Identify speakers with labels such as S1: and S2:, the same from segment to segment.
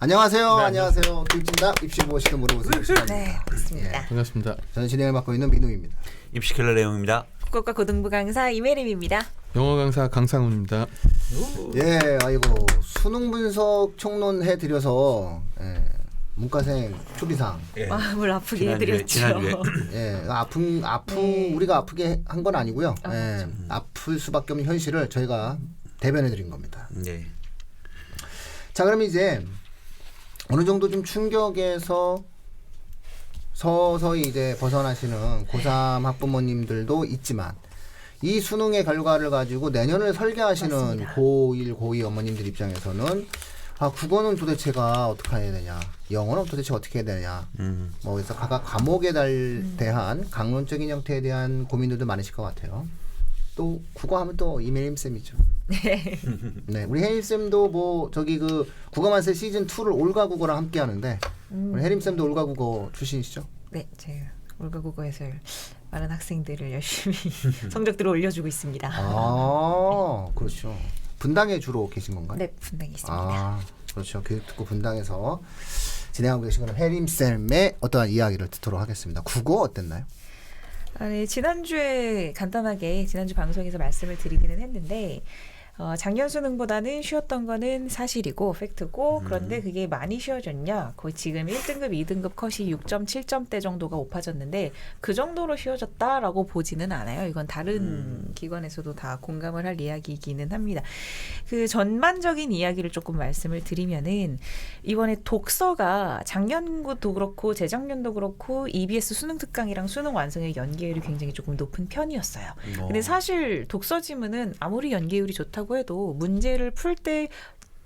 S1: 안녕하세요. 안녕하세요. 김진답 입시 무엇이든 물어보세요.
S2: 네, 맞습니다.
S3: 반갑습니다.
S1: 저는 진행을 맡고 있는 민우입니다.
S4: 입시킬러 내용입니다.
S2: 국어과 고등부 강사 이메림입니다.
S3: 영어 강사 강상훈입니다.
S1: 예, 아이고 수능 분석 총론 해 드려서 예, 문과생 초비상.
S4: 예.
S2: 마음을 아프게
S4: 지난주에-
S2: 해드렸죠.
S4: 지난주에.
S1: 예, 아픈 아픈
S2: 네.
S1: 우리가 아프게 한 건 아니고요.
S2: 아,
S1: 예, 아플 수밖에 없는 현실을 저희가 대변해 드린 겁니다.
S4: 네.
S1: 자, 그럼 이제 어느 정도 좀 충격에서 서서히 이제 벗어나시는 고3 학부모님들도 있지만 이 수능의 결과를 가지고 내년을 설계하시는
S2: 맞습니다.
S1: 고1, 고2 어머님들 입장에서는 아, 국어는 도대체가 어떻게 해야 되냐, 영어는 도대체 어떻게 해야 되냐,
S4: 음.
S1: 뭐 그래서 각각 과목에 달, 대한 강론적인 형태에 대한 고민들도 많으실 것 같아요. 또 국어하면 또 이메림 쌤이죠. 네, 우리 혜림 쌤도 뭐 저기 그 국어만세 시즌 2를 올가 국어랑 함께 하는데 우리 혜림 쌤도 올가 국어 출신이시죠?
S2: 네, 제가 올가 국어에서 많은 학생들을 열심히 성적들을 올려주고 있습니다.
S1: 아, 그렇죠. 분당에 주로 계신 건가요?
S2: 네, 분당에 있습니다.
S1: 아, 그렇죠. 교육특구 분당에서 진행하고 계신 거는 혜림 쌤의 어떠한 이야기를 듣도록 하겠습니다. 국어 어땠나요?
S2: 아, 네, 지난주에 간단하게 지난주 방송에서 말씀을 드리기는 했는데 어, 작년 수능보다는 쉬웠던 거는 사실이고 팩트고 그런데 그게 많이 쉬워졌냐? 거의 지금 1등급, 2등급 컷이 6.7점대 정도가 높아졌는데 그 정도로 쉬워졌다라고 보지는 않아요. 이건 다른 기관에서도 다 공감을 할 이야기이기는 합니다. 그 전반적인 이야기를 조금 말씀을 드리면은 이번에 독서가 작년도 그렇고 재작년도 그렇고 EBS 수능 특강이랑 수능 완성의 연계율이 굉장히 조금 높은 편이었어요. 근데 사실 독서 지문은 아무리 연계율이 좋다고 해도 문제를 풀때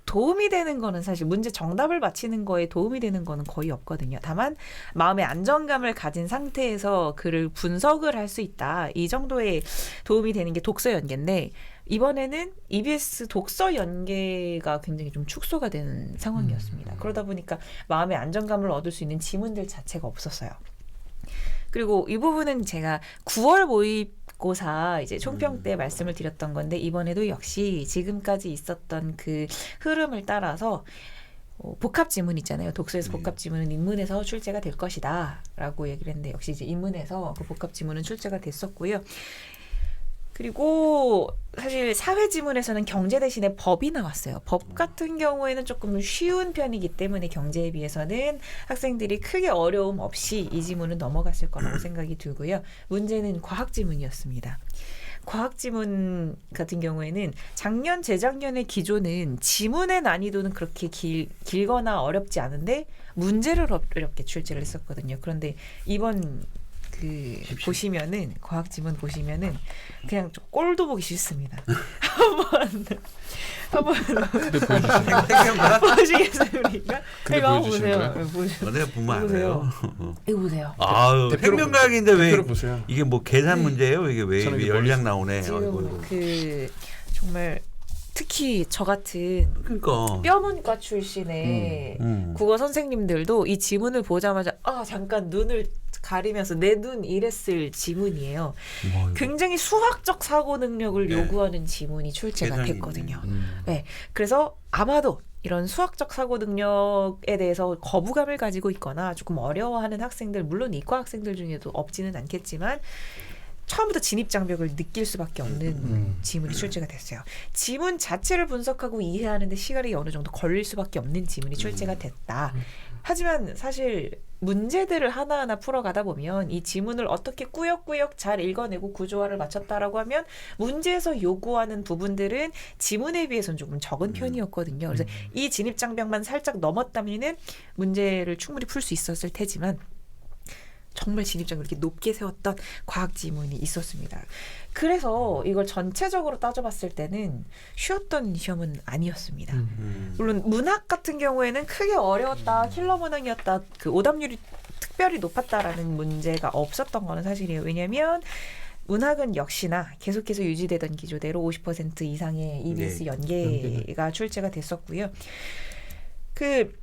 S2: 도움이 되는 거는 사실 문제 정답을 맞히는 거에 도움이 되는 거는 거의 없거든요. 다만 마음의 안정감을 가진 상태에서 글을 분석을 할 수 있다. 이 정도의 도움이 되는 게 독서 연계인데 이번에는 EBS 독서 연계가 굉장히 좀 축소가 되는 상황이었습니다. 그러다 보니까 마음의 안정감을 얻을 수 있는 지문들 자체가 없었어요. 그리고 이 부분은 제가 9월 모 의고사 이제 총평 때 말씀을 드렸던 건데 이번에도 역시 지금까지 있었던 그 흐름을 따라서 어, 복합 지문 있잖아요. 독서에서 복합 지문은 인문에서 출제가 될 것이다라고 얘기를 했는데 역시 이제 인문에서 그 복합 지문은 출제가 됐었고요. 그리고 사실 사회 지문에서는 경제 대신에 법이 나왔어요. 법 같은 경우에는 조금 쉬운 편이기 때문에 경제에 비해서는 학생들이 크게 어려움 없이 이 지문은 넘어갔을 거라고 생각이 들고요. 문제는 과학 지문이었습니다. 과학 지문 같은 경우에는 작년 재작년의 기조는 지문의 난이도는 그렇게 길, 길거나 어렵지 않은데 문제를 어렵게 출제를 했었거든요. 그런데 이번 그 보시면은 과학 지문 보시면은 그냥 좀 꼴도 보기 싫습니다. 한번 한번
S3: 근데 보여주시는
S4: 생각보다
S2: 보시겠습니까?
S3: 근데
S2: 이거 한번
S3: 보여주시는
S2: 보세요.
S3: 거예요?
S2: 보세요.
S4: 어디가 보면
S2: 보세요.
S4: 알아요.
S2: 이거 보세요.
S4: 아유,
S3: 대표로
S4: 생명과학인데 왜
S3: 보세요.
S4: 이게 뭐 계산 문제예요? 이게 왜,
S3: 저는 이게
S4: 열량 나오네.
S2: 지금
S4: 아이고.
S2: 그 정말 특히 저 같은
S4: 그러니까.
S2: 뼈문과 출신의
S4: 음.
S2: 국어 선생님들도 이 지문을 보자마자 아 잠깐 눈을 가리면서 내 눈 이랬을 지문이에요.
S4: 뭐 이거.
S2: 굉장히 수학적 사고 능력을
S4: 네.
S2: 요구하는 지문이 출제가 됐거든요.
S1: 음.
S2: 네, 그래서 아마도 이런 수학적 사고 능력에 대해서 거부감을 가지고 있거나 조금 어려워하는 학생들, 물론 이과 학생들 중에도 없지는 않겠지만 처음부터 진입 장벽을 느낄 수밖에 없는
S1: 음.
S2: 지문이 출제가 됐어요. 지문 자체를 분석하고 이해하는데 시간이 어느 정도 걸릴 수밖에 없는 지문이 출제가 됐다. 하지만 사실 문제들을 하나하나 풀어가다 보면 이 지문을 어떻게 꾸역꾸역 잘 읽어내고 구조화를 맞췄다라고 하면 문제에서 요구하는 부분들은 지문에 비해서는 조금 적은 편이었거든요. 그래서 이 진입 장벽만 살짝 넘었다면은 문제를 충분히 풀 수 있었을 테지만 정말 진입장을 이렇게 높게 세웠던 과학 지문이 있었습니다. 그래서 이걸 전체적으로 따져봤을 때는 쉬웠던 시험은 아니었습니다.
S4: 음.
S2: 물론 문학 같은 경우에는 크게 어려웠다, 킬러 문항이었다, 그 오답률이 특별히 높았다라는 문제가 없었던 거는 사실이에요. 왜냐하면 문학은 역시나 계속해서 유지되던 기조대로 50% 이상의 EBS
S4: 네.
S2: 연계가 출제가 됐었고요. 그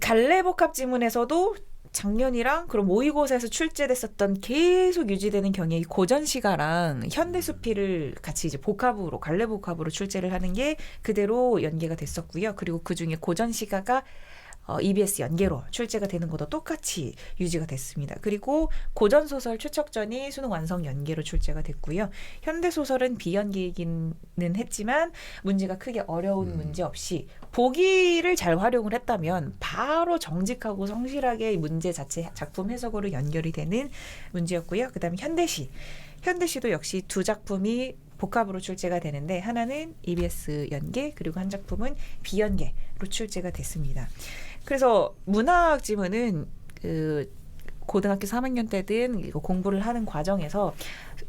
S2: 갈래 복합 지문에서도 작년이랑 그럼 모의고사에서 출제됐었던 계속 유지되는 경향이 고전시가랑 현대수피를 같이 이제 복합으로 갈래 복합으로 출제를 하는 게 그대로 연계가 됐었고요. 그리고 그 중에 고전시가가 어, EBS 연계로 출제가 되는 것도 똑같이 유지가 됐습니다. 그리고 고전 소설 추척전이 수능 완성 연계로 출제가 됐고요. 현대 소설은 비연계이기는 했지만 문제가 크게 어려운
S1: 음.
S2: 문제 없이 보기를 잘 활용을 했다면 바로 정직하고 성실하게 문제 자체 작품 해석으로 연결이 되는 문제였고요. 그다음에 현대시 현대시도 역시 두 작품이 복합으로 출제가 되는데 하나는 EBS 연계 그리고 한 작품은 비연계로 출제가 됐습니다. 그래서 문학 지문은 그 고등학교 3학년 때든 이거 공부를 하는 과정에서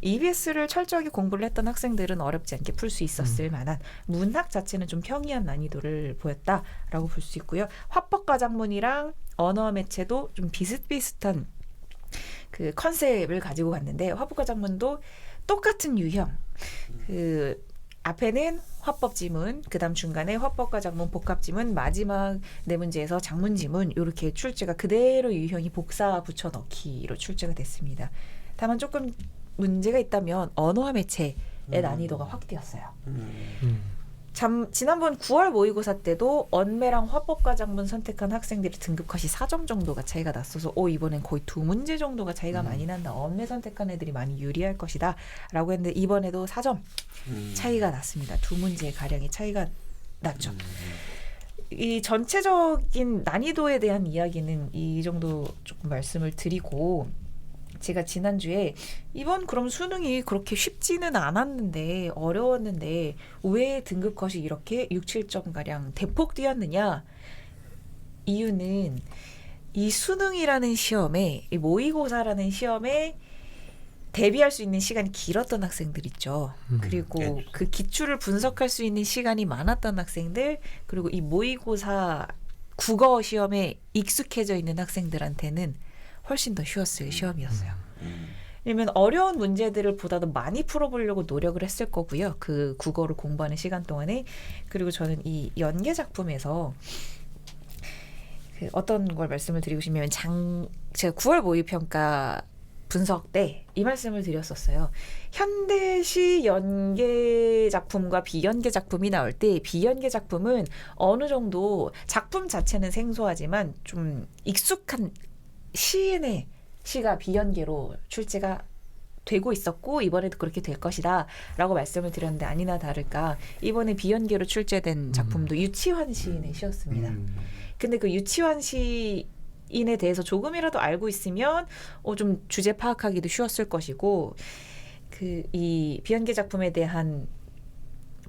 S2: EBS를 철저하게 공부를 했던 학생들은 어렵지 않게 풀 수 있었을 만한 문학 자체는 좀 평이한 난이도를 보였다라고 볼 수 있고요. 화법과 작문이랑 언어 매체도 좀 비슷비슷한 그 컨셉을 가지고 갔는데 화법과 작문도 똑같은 유형. 그 앞에는 화법 지문, 그다음 중간에 화법과 작문 복합 지문, 마지막 네 문제에서 장문 지문 이렇게 출제가 그대로 유형이 복사 붙여 넣기로 출제가 됐습니다. 다만 조금 문제가 있다면 언어와 매체의 난이도가 확 뛰었어요.
S3: 음.
S2: 잠, 지난번 9월 모의고사 때도 언매랑 화법과 작문 선택한 학생들이 등급 컷이 4점 정도가 차이가 났어서 오 이번엔 거의 두 문제 정도가 차이가 많이 난다. 언매 선택한 애들이 많이 유리할 것이다. 라고 했는데 이번에도 4점 차이가 났습니다. 두 문제 가량의 차이가 났죠. 이 전체적인 난이도에 대한 이야기는 이 정도 조금 말씀을 드리고 제가 지난주에 이번 그럼 수능이 그렇게 쉽지는 않았는데 어려웠는데 왜 등급 컷이 이렇게 6, 7점 가량 대폭 뛰었느냐? 이유는 이 수능이라는 시험에 이 모의고사라는 시험에 대비할 수 있는 시간이 길었던 학생들 있죠.
S3: 음.
S2: 그리고 그 기출을 분석할 수 있는 시간이 많았던 학생들, 그리고 이 모의고사 국어 시험에 익숙해져 있는 학생들한테는 훨씬 더 쉬웠을 시험이었어요. 왜냐면 어려운 문제들을 보다도 많이 풀어보려고 노력을 했을 거고요. 그 국어를 공부하는 시간 동안에. 그리고 저는 이 연계 작품에서 그 어떤 걸 말씀을 드리고 싶냐면 장 제가 9월 모의 평가 분석 때 이 말씀을 드렸었어요. 현대시 연계 작품과 비연계 작품이 나올 때 비연계 작품은 어느 정도 작품 자체는 생소하지만 좀 익숙한 시인의 시가 비연계로 출제가 되고 있었고 이번에도 그렇게 될 것이다라고 말씀을 드렸는데 아니나 다를까 이번에 비연계로 출제된 작품도 유치환 시인의 시였습니다.
S1: 음.
S2: 근데 그 유치환 시인에 대해서 조금이라도 알고 있으면 어 좀 주제 파악하기도 쉬웠을 것이고 그 이 비연계 작품에 대한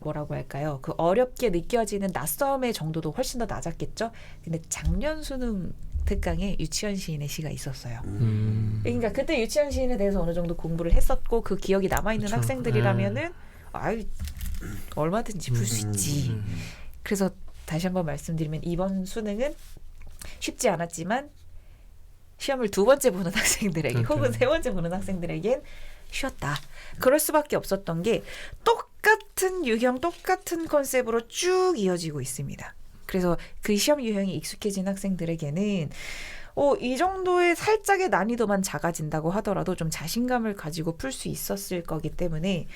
S2: 뭐라고 할까요? 그 어렵게 느껴지는 낯섦의 정도도 훨씬 더 낮았겠죠. 근데 작년 수능 특강에 유치원 시인의 시가 있었어요.
S3: 음.
S2: 그러니까 그때 유치원 시인에 대해서 어느 정도 공부를 했었고 그 기억이 남아 있는. 학생들이라면은 아유 얼마든지 풀 수 있지.
S3: 음.
S2: 그래서 다시 한번 말씀드리면 이번 수능은 쉽지 않았지만 시험을 두 번째 보는 학생들에게
S3: 그렇죠.
S2: 혹은 세 번째 보는 학생들에겐 쉬웠다. 그럴 수밖에 없었던 게 똑같은 유형, 똑같은 컨셉으로 쭉 이어지고 있습니다. 그래서 그 시험 유형이 익숙해진 학생들에게는 어, 이 정도의 살짝의 난이도만 작아진다고 하더라도 좀 자신감을 가지고 풀 수 있었을 거기 때문에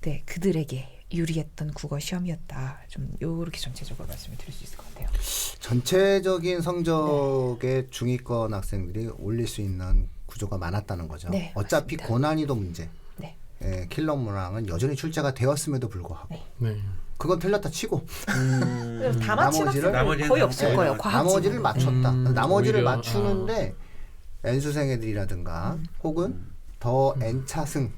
S2: 네 그들에게 유리했던 국어 시험이었다. 좀 요렇게 전체적으로 말씀을 드릴 수 있을 것 같아요.
S1: 전체적인 성적의 중위권 학생들이 올릴 수 있는 구조가 많았다는 거죠.
S2: 네,
S1: 어차피
S2: 맞습니다.
S1: 고난이도 문제,
S2: 네.
S1: 예, 킬러 문항은 여전히 출제가 되었음에도 불구하고
S2: 네.
S3: 네.
S1: 그건 틀렸다 치고
S2: 그래서 다 맞힌
S1: 나머지를-
S2: 학생은
S4: 나머지는
S2: 거의 없을
S1: 예,
S2: 거예요. 과학
S1: 나머지를. 맞췄다.
S3: 음,
S1: 나머지를
S3: 오히려,
S1: 맞추는데 N수생 애들이라든가
S2: 음.
S1: 혹은 더 N차승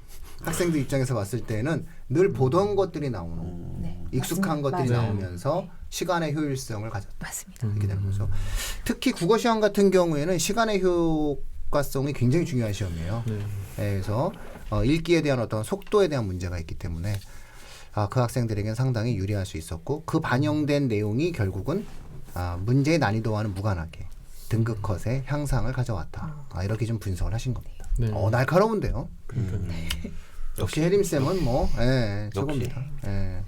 S1: 학생들 입장에서 봤을 때는 늘 보던 것들이 나오는
S2: 네,
S1: 익숙한
S2: 맞습니다.
S1: 것들이
S2: 맞아요.
S1: 나오면서 시간의 효율성을 가졌다.
S2: 맞습니다.
S1: 이렇게 되는 거죠. 특히 국어 시험 같은 경우에는 시간의 효과성이 굉장히 중요한 시험이에요.
S3: 네.
S1: 예, 그래서 어, 읽기에 대한 어떤 속도에 대한 문제가 있기 때문에 아, 그 학생들에겐 상당히 유리할 수 있었고 그 반영된 내용이 결국은 아, 문제의 난이도와는 무관하게 등급 컷의 향상을 가져왔다. 아, 이렇게 좀 분석을 하신 겁니다.
S3: 네.
S1: 어, 날카로운데요. 역시 혜림 쌤은 뭐 예, 최고입니다. 예.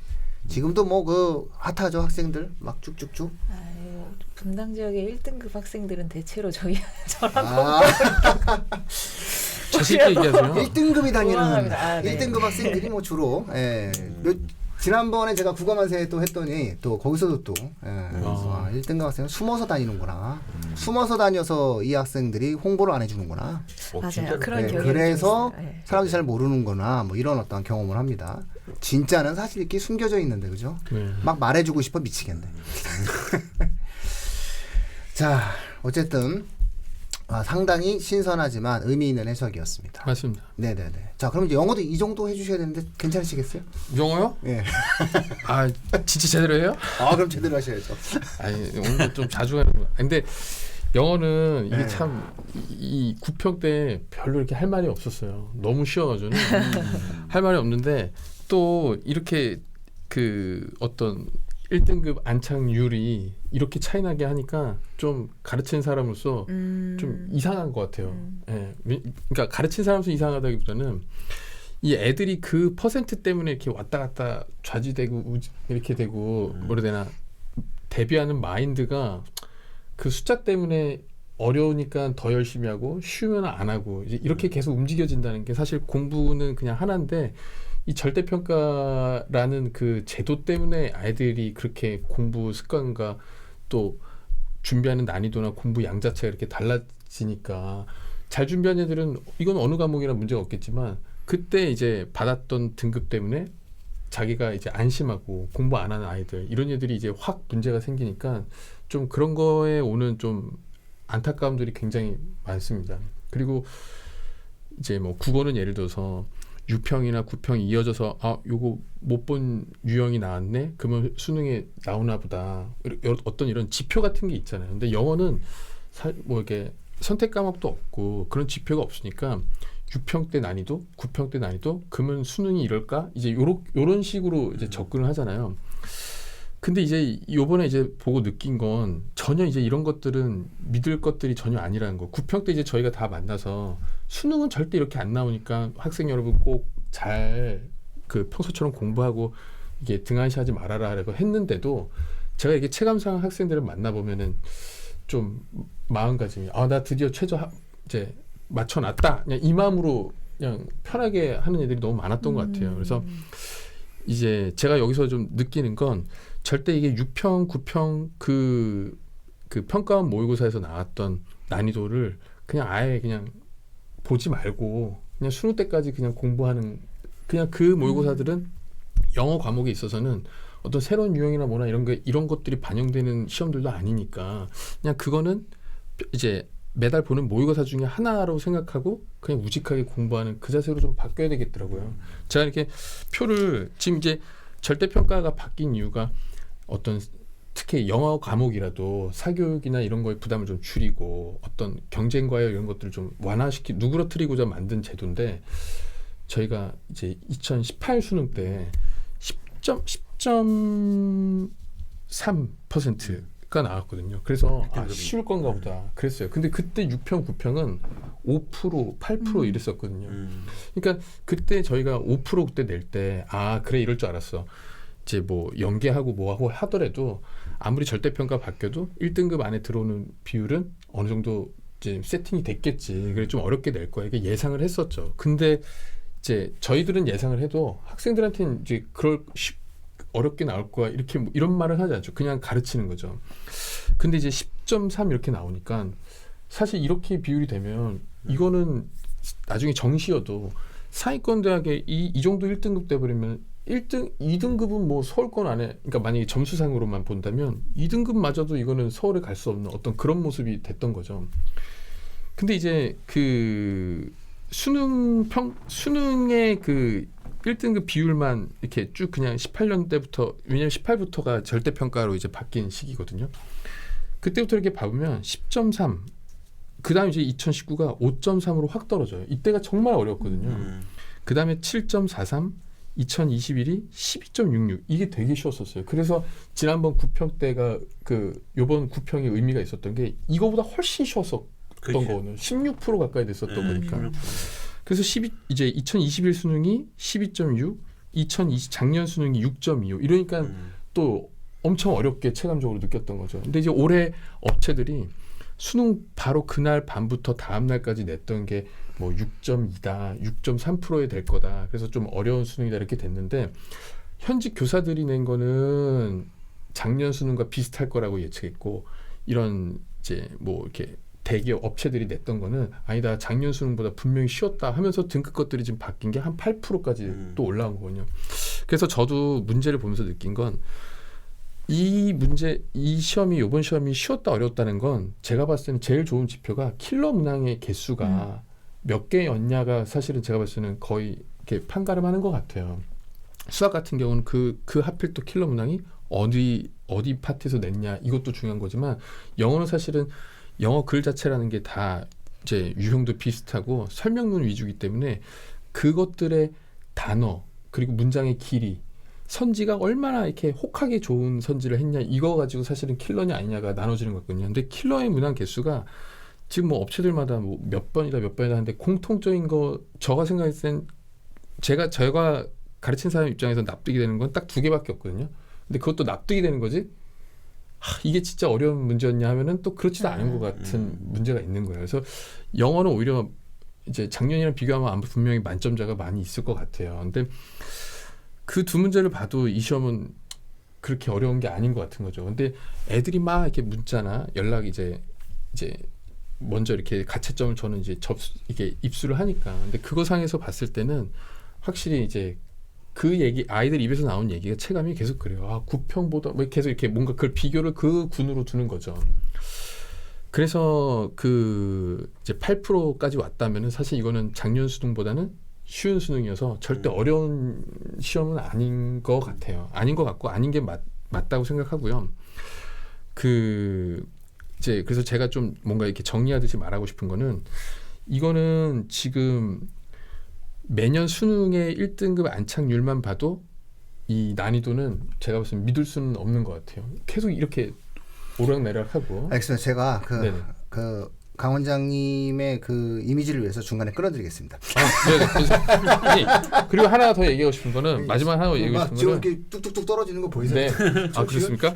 S1: 지금도 뭐 그 핫하죠 학생들 막 쭉쭉쭉.
S2: 아유, 분당 지역의 1등급 학생들은 대체로 저희 저랑
S1: 아,
S3: 자신 있게 얘기하세요.
S1: 1등급이 다니는.
S2: 아, 네.
S1: 1등급 학생들이 뭐 주로 예, 몇 지난번에 제가 국어만세 또 했더니 또 거기서도 또 예,
S3: 아.
S1: 아, 1등급 학생은 숨어서 다니는구나. 숨어서 다녀서 이 학생들이 홍보를 안 해주는구나.
S4: 어,
S2: 맞아요.
S4: 진짜로.
S2: 그런
S1: 네, 그래서.
S2: 네.
S1: 사람들이 잘 모르는구나. 뭐 이런 어떤 경험을 합니다. 진짜는 사실 이렇게 숨겨져 있는데 그죠?
S3: 네.
S1: 막 말해주고 싶어 미치겠네. 자, 어쨌든 아, 상당히 신선하지만 의미 있는 해석이었습니다.
S3: 맞습니다.
S1: 네네네. 자, 그럼 이제 영어도 이 정도 해주셔야 되는데 괜찮으시겠어요?
S3: 영어요?
S1: 예.
S3: 아 진짜 제대로 해요?
S1: 아, 그럼 제대로 하셔야죠.
S3: 아니 오늘 좀 자주 하는 거. 근데 영어는 이게
S1: 네.
S3: 참이 구평 때 별로 이렇게 할 말이 없었어요. 너무 쉬워가지고는 할 말이 없는데 또 이렇게 그 어떤 1등급 안착률이 이렇게 차이나게 하니까 좀 가르치는 사람으로서
S2: 음.
S3: 좀 이상한 것 같아요.
S2: 음.
S3: 예, 왜- 그러니까 가르치는 사람으로서 이상하다기보다는 이 애들이 그 퍼센트 때문에 이렇게 왔다 갔다 좌지되고 우지, 이렇게 되고
S4: 음.
S3: 뭐라 되나 대비하는 마인드가 그 숫자 때문에 어려우니까 더 열심히 하고 쉬우면 안 하고 이제 이렇게 계속 움직여진다는 게 사실 공부는 그냥 하나인데 이 절대평가라는 그 제도 때문에 아이들이 그렇게 공부 습관과 또 준비하는 난이도나 공부 양 자체가 이렇게 달라지니까 잘 준비한 애들은 이건 어느 과목이나 문제가 없겠지만 그때 이제 받았던 등급 때문에 자기가 이제 안심하고 공부 안 하는 아이들 이런 애들이 이제 확 문제가 생기니까 좀 그런 거에 오는 좀 안타까움들이 굉장히 많습니다. 그리고 이제 뭐 국어는 예를 들어서 6평이나 9평이 이어져서 아 요거 못 본 유형이 나왔네? 그러면 수능에 나오나 보다. 어떤 이런 지표 같은 게 있잖아요. 근데 영어는 사, 뭐 이렇게 선택 과목도 없고 그런 지표가 없으니까 6평 때 난이도 9평 때 난이도 그러면 수능이 이럴까? 이제 요런 요런 식으로 이제 접근을 하잖아요 근데 이제 요번에 이제 보고 느낀 건 전혀 이제 이런 것들은 믿을 것들이 전혀 아니라는 거. 9평 때 이제 저희가 다 만나서 수능은 절대 이렇게 안 나오니까 학생 여러분 꼭 잘 그 평소처럼 공부하고 이게 등한시하지 말아라라고 했는데도 제가 이게 체감상 학생들을 만나 보면은 좀 마음가짐이 아 나 드디어 최저 하, 이제 맞춰놨다 그냥 이 마음으로 그냥 편하게 하는 애들이 너무 많았던 것 같아요. 그래서 이제 제가 여기서 좀 느끼는 건 절대 이게 6평, 9평 그, 그 평가원 모의고사에서 나왔던 난이도를 그냥 아예 그냥 보지 말고 그냥 수능 때까지 그냥 공부하는 그냥 그 모의고사들은 영어 과목에 있어서는 어떤 새로운 유형이나 뭐나 이런 게 이런 것들이 반영되는 시험들도 아니니까 그냥 그거는 이제 매달 보는 모의고사 중에 하나로 생각하고 그냥 우직하게 공부하는 그 자세로 좀 바뀌어야 되겠더라고요. 제가 이렇게 표를 지금 이제 절대 평가가 바뀐 이유가 어떤 특히 영어 과목이라도 사교육이나 이런 거에 부담을 좀 줄이고 어떤 경쟁과의 이런 것들을 좀 완화시키 누그러뜨리고자 만든 제도인데 저희가 이제 2018 수능 때 10점 10.3%가 나왔거든요. 그래서 아. 쉬울 건가 보다 그랬어요. 근데 그때 6평 9평은 5% 8% 이랬었거든요.
S4: 음.
S3: 그러니까 그때 저희가 5% 그때 낼 때 아 그래 이럴 줄 알았어. 이제 뭐 연계하고 뭐하고 하더라도 아무리 절대평가 바뀌어도 1등급 안에 들어오는 비율은 어느 정도 이제 세팅이 됐겠지. 그래 좀 어렵게 낼 거야. 이게 예상을 했었죠. 근데 이제 저희들은 예상을 해도 학생들한테는 이제 그럴 쉽- 어렵게 나올 거야 이렇게 뭐 이런 말을 하지 않죠. 그냥 가르치는 거죠. 근데 이제 10.3 이렇게 나오니까 사실 이렇게 비율이 되면 이거는 나중에 정시여도 상위권 대학에 이, 이 정도 1등급 돼 버리면 1등, 2등급은 뭐 서울권 안에, 그러니까 만약에 점수상으로만 본다면 2등급마저도 이거는 서울에 갈 수 없는 어떤 그런 모습이 됐던 거죠. 근데 이제 그 수능 평, 수능의 그 1등급 비율만 이렇게 쭉 그냥 18년 때부터, 왜냐면 18부터가 절대평가로 이제 바뀐 시기거든요. 그때부터 이렇게 봐보면 10.3, 그 다음에 이제 2019가 5.3으로 확 떨어져요. 이때가 정말 어려웠거든요.
S4: 음.
S3: 그 다음에 7.43, 2021이 12.66 이게 되게 쉬웠었어요. 그래서 지난번 9평 때가 그 요번 9평의 의미가 있었던 게 이거보다 훨씬 쉬웠었던
S4: 그치.
S3: 거는 16% 가까이 됐었던
S4: 음,
S3: 거니까.
S4: 16%.
S3: 그래서 12 이제 2021 수능이 12.6, 2020 작년 수능이 6.25 이러니까
S4: 음.
S3: 또 엄청 어렵게 체감적으로 느꼈던 거죠. 근데 이제 올해 업체들이 수능 바로 그날 밤부터 다음 날까지 냈던 게 뭐 6.2다, 6.3%에 될 거다. 그래서 좀 어려운 수능이다 이렇게 됐는데 현직 교사들이 낸 거는 작년 수능과 비슷할 거라고 예측했고 이런 이제 뭐 이렇게 대기업 업체들이 냈던 거는 아니다 작년 수능보다 분명히 쉬웠다 하면서 등급 것들이 지금 바뀐 게 한 8%까지
S4: 음.
S3: 또 올라온 거거든요. 그래서 저도 문제를 보면서 느낀 건 이 문제 이 시험이 이번 시험이 쉬웠다 어려웠다는 건 제가 봤을 때는 제일 좋은 지표가 킬러 문항의 개수가 몇 개였냐가 사실은 제가 봤을 때는 거의 이렇게 판가름하는 것 같아요. 수학 같은 경우는 그 그 하필 또 킬러 문항이 어디 어디 파트에서 냈냐 이것도 중요한 거지만 영어는 사실은 영어 글 자체라는 게 다 이제 유형도 비슷하고 설명문 위주이기 때문에 그것들의 단어 그리고 문장의 길이 선지가 얼마나 이렇게 혹하게 좋은 선지를 했냐 이거 가지고 사실은 킬러냐 아니냐가 나눠지는 거거든요. 근데 킬러의 문항 개수가 지금 뭐 업체들마다 뭐 몇 번이다 몇 번이다 하는데 공통적인 거 저가 생각했을 땐 제가 제가 가르친 사람 입장에서 납득이 되는 건 딱 두 개밖에 없거든요. 근데 그것도 납득이 되는 거지. 하, 이게 진짜 어려운 문제였냐 하면은 또 그렇지도 않은 것 같은
S4: 음.
S3: 문제가 있는 거예요. 그래서 영어는 오히려 이제 작년이랑 비교하면 아마 분명히 만점자가 많이 있을 것 같아요. 근데 그 두 문제를 봐도 이 시험은 그렇게 어려운 게 아닌 것 같은 거죠. 근데 애들이 막 이렇게 문자나 연락 이제 이제 먼저 이렇게 가채점을 저는 이제 접 이게 입수를 하니까 근데 그거 상에서 봤을 때는 확실히 이제 그 얘기 아이들 입에서 나온 얘기가 체감이 계속 그래요. 아, 구평보다 뭐 계속 이렇게 뭔가 그걸 비교를 그 군으로 두는 거죠. 그래서 그 이제 8%까지 왔다면은 사실 이거는 작년 수능보다는 쉬운 수능이어서 절대
S4: 음.
S3: 어려운 시험은 아닌 것 같아요. 아닌 것 같고 아닌 게 맞, 맞다고 생각하고요. 그 이제 그래서 제가 좀 뭔가 이렇게 정리하듯이 말하고 싶은 거는 이거는 지금 매년 수능의 1등급 안착률만 봐도 이 난이도는 제가 봤을 때 믿을 수는 없는 것 같아요. 계속 이렇게 오르락내리락하고
S1: 알겠습니다. 제가 그,
S3: 네네.
S1: 그 강 원장님의 그 이미지를 위해서 중간에 끌어드리겠습니다.
S3: 아. 그래서, 아니, 그리고 하나 더 얘기하고 싶은 거는 마지막 하나 얘기하고
S1: 막
S3: 싶은
S1: 지금
S3: 거는
S1: 이렇게 뚝뚝뚝 떨어지는 거 보이세요?
S3: 네. 아 그렇습니까?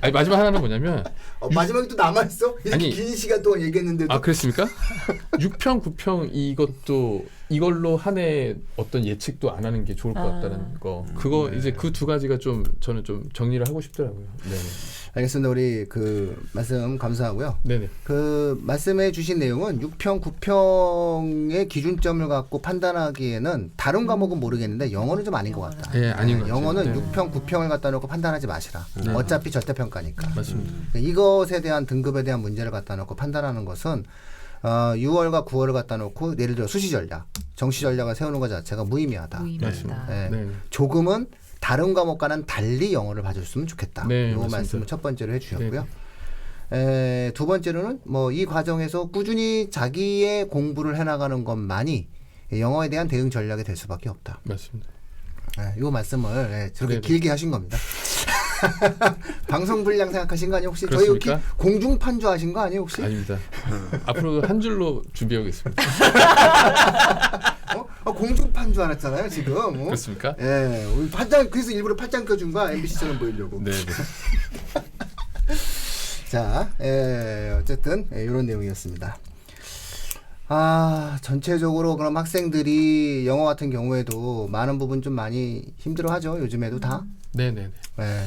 S3: 아니 마지막 하나는 뭐냐면
S1: 어, 마지막에 또 남아 있어? 이렇게
S3: 아니.
S1: 긴 시간 동안 얘기했는데도
S3: 아 그랬습니까? 6평 9평 이것도 이걸로 한 해 어떤 예측도 안 하는 게 좋을 것
S2: 아.
S3: 같다는 거 그거
S4: 네.
S3: 이제 그 두 가지가 좀 저는 좀 정리를 하고 싶더라고요. 네.
S1: 알겠습니다. 우리 그 말씀 감사하고요.
S3: 네네.
S1: 그 말씀해 주신 내용은 6평, 9평의 기준점을 갖고 판단하기에는 다른 과목은 모르겠는데 영어는 좀 아닌 것 같다.
S3: 예, 아닌 것 같아요.
S1: 영어는
S3: 네.
S1: 6평, 9평을 갖다 놓고 판단하지 마시라.
S3: 네.
S1: 어차피 절대평가니까.
S3: 맞습니다.
S1: 이것에 대한 등급에 대한 문제를 갖다 놓고 판단하는 것은 어, 6월과 9월을 갖다 놓고 예를 들어 수시 전략, 정시 전략을 세우는 것 자체가 무의미하다.
S2: 무의미하다.
S1: 네.
S3: 네.
S1: 조금은 다른 과목과는 달리 영어를 봐줬으면 좋겠다.
S3: 네,
S1: 이
S3: 맞습니다.
S1: 말씀을 첫 번째로 해주셨고요. 에, 두 번째로는 뭐 이 과정에서 꾸준히 자기의 공부를 해나가는 것만이 영어에 대한 대응 전략이 될 수밖에 없다.
S3: 맞습니다.
S1: 이 말씀을 예, 저렇게
S3: 네네.
S1: 길게 하신 겁니다. 방송 분량 생각하신 거 아니에요? 혹시 저희 여기
S3: 그렇습니까?
S1: 공중 판주 하신 거 아니에요 혹시?
S3: 아닙니다. 앞으로 한 줄로 준비해 오겠습니다.
S1: 어? 어, 공중판주 알았잖아요 지금. 어?
S3: 그렇습니까?
S1: 예, 우리 팔짱 그래서 일부러 팔짱 껴준 거야 MBC처럼 보이려고.
S3: 네, 네.
S1: 자, 예, 어쨌든 예, 이런 내용이었습니다. 아, 전체적으로 그럼 학생들이 영어 같은 경우에도 많은 부분 좀 많이 힘들어하죠. 요즘에도 다.
S3: 네, 네, 네.
S1: 예.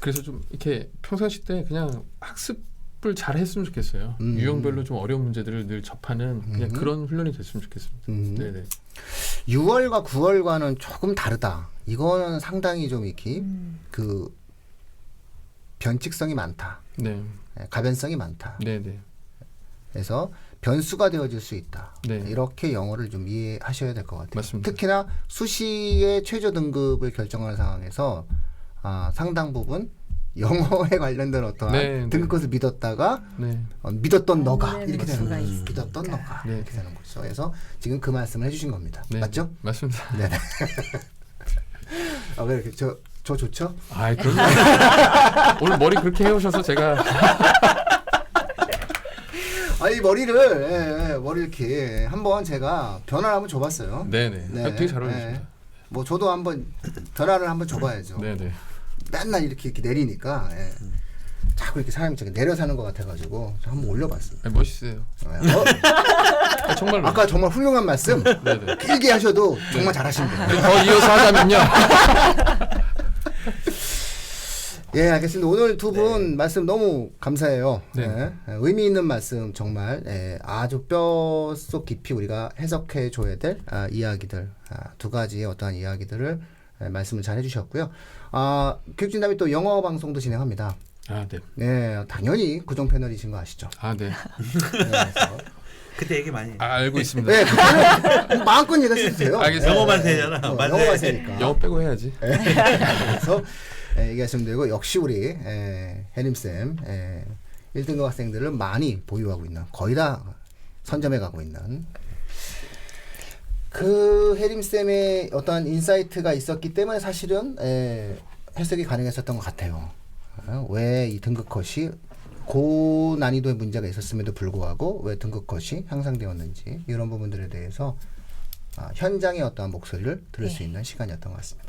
S3: 그래서 좀 이렇게 평상시 때 그냥 학습을 잘 했으면 좋겠어요.
S1: 음.
S3: 유형별로 좀 어려운 문제들을 늘 접하는 그냥
S1: 음.
S3: 그런 훈련이 됐으면 좋겠습니다.
S1: 음.
S3: 네, 네.
S1: 6월과 9월과는 조금 다르다. 이거는 상당히 좀 이렇게
S2: 음.
S1: 그 변칙성이 많다.
S3: 네.
S1: 예, 가변성이 많다.
S3: 네, 네.
S1: 그래서 변수가 되어질 수 있다.
S3: 네.
S1: 이렇게 영어를 좀 이해하셔야 될 것 같아요.
S3: 맞습니다.
S1: 특히나 수시의 최저 등급을 결정하는 상황에서 아, 상당 부분 영어에 관련된 어떠한
S3: 네, 네.
S1: 등급것을 믿었다가
S3: 네.
S1: 어, 믿었던 너가
S2: 안 되는
S1: 이렇게 되는 거죠. 믿었던 너가
S3: 네.
S1: 이렇게 되는 거죠. 그래서 지금 그 말씀을 해주신 겁니다.
S3: 네.
S1: 맞죠?
S3: 맞습니다.
S1: 네. 아, 왜 이렇게 저, 저 좋죠?
S3: 아, 그럼 오늘 머리 그렇게 해오셔서 제가
S1: 아이 머리를 예, 예, 머리 이렇게 한번 제가 변화를 한번 줘봤어요.
S3: 네, 네.
S1: 네.
S3: 아, 되게 잘
S1: 네.
S3: 어울리십니다.
S1: 뭐 저도 한번 변화를 한번 줘봐야죠.
S3: 네, 네.
S1: 맨날 이렇게 이렇게 내리니까 예. 자꾸 이렇게 사람이 저기 내려 사는 것 같아가지고 저 한번 올려봤습니다.
S3: 아니, 멋있어요.
S1: 어?
S3: 아, 정말로.
S1: 아까 정말 훌륭한 말씀
S3: 네네.
S1: 길게 하셔도 정말 잘하신 거예요.
S3: 더 이어서 하자면요.
S1: 예, 알겠습니다. 오늘 두분 말씀 너무 감사해요.
S3: 네.
S1: 예, 의미 있는 말씀 정말 예, 아주 뼈속 깊이 우리가 해석해 줘야 될 아, 이야기들 아, 두 가지의 어떠한 이야기들을 예, 말씀을 잘 해주셨고요. 아, 교육진담이 또 영어 방송도 진행합니다.
S3: 아 네.
S1: 네, 당연히 고정 패널이신 거 아시죠?
S3: 아 네.
S1: 네,
S4: 그때 얘기 많이. 해.
S3: 아, 알고 있습니다.
S1: 네, 그때는 마음껏.
S3: 알겠습니다.
S4: 영어만 세잖아.
S1: 어. 영어만 세니까.
S3: 영어 빼고 해야지.
S1: 그래서 예, 얘기하시면 되고 역시 우리 예, 해림쌤 예, 1등급 학생들을 많이 보유하고 있는 거의 다 선점해 가고 있는 그 해림쌤의 어떤 인사이트가 있었기 때문에 사실은 예, 해석이 가능했었던 것 같아요. 어, 왜이 등급 컷이 고난이도의 문제가 있었음에도 불구하고 왜 등급 컷이 향상되었는지 이런 부분들에 대해서 아, 현장의 어떠한 목소리를 들을 수
S2: 네.
S1: 있는 시간이었던 것 같습니다.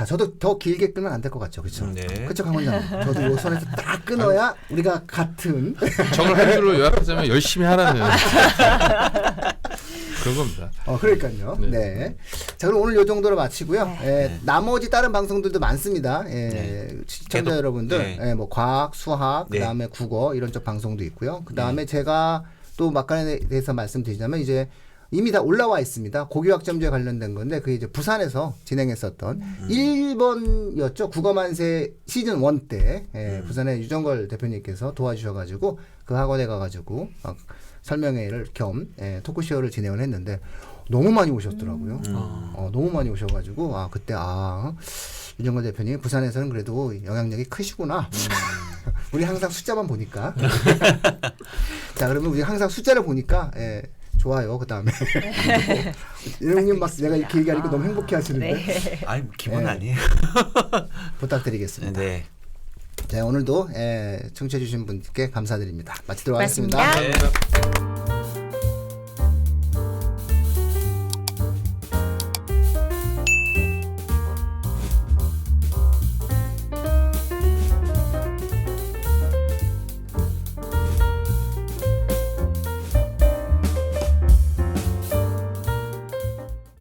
S1: 자, 저도 더 길게 끄면 안 될 것 같죠, 그렇죠?
S4: 네.
S1: 그렇죠, 강 원장님. 저도 요 선에서 딱 끊어야 우리가 같은
S3: 정을 한 줄로 요약하자면 열심히 하라는 그런 겁니다.
S1: 어, 그러니까요. 네.
S3: 네.
S1: 자, 그럼 오늘 요 정도로 마치고요. 예, 나머지 다른 방송들도 많습니다. 예,
S4: 네.
S1: 시청자
S4: 계속,
S1: 여러분들,
S4: 네.
S1: 예, 뭐 과학, 수학,
S4: 네.
S1: 그다음에 국어 이런 쪽 방송도 있고요. 그다음에 제가 또 막간에 대해서 말씀드리자면 이제 이미 다 올라와 있습니다. 고교학점제에 관련된 건데 그게 이제 부산에서 진행했었던
S4: 음.
S1: 1번이었죠. 국어만세 시즌 1 때 예,
S4: 음.
S1: 부산의 유정걸 대표님께서 도와주셔가지고 그 학원에 가가지고 막 설명회를 겸 예, 토크쇼를 진행을 했는데 너무 많이 오셨더라고요.
S4: 음.
S1: 어, 너무 많이 오셔가지고 아 그때 아 유정걸 대표님 부산에서는 그래도 영향력이 크시구나.
S4: 음.
S1: 우리 항상 숫자만 보니까. 자 그러면 우리 항상 숫자를 보니까 예, 좋아요. 그 다음에 이형님 막 내가 이렇게 얘기하니까 너무 행복해 하시는데
S2: 네.
S4: 아니 기본
S1: 네.
S4: 아니에요.
S1: 부탁드리겠습니다.
S4: 네.
S1: 자 오늘도 예, 청취해 주신 분께 감사드립니다. 마치도록
S2: 고맙습니다.
S1: 하겠습니다.
S4: 네.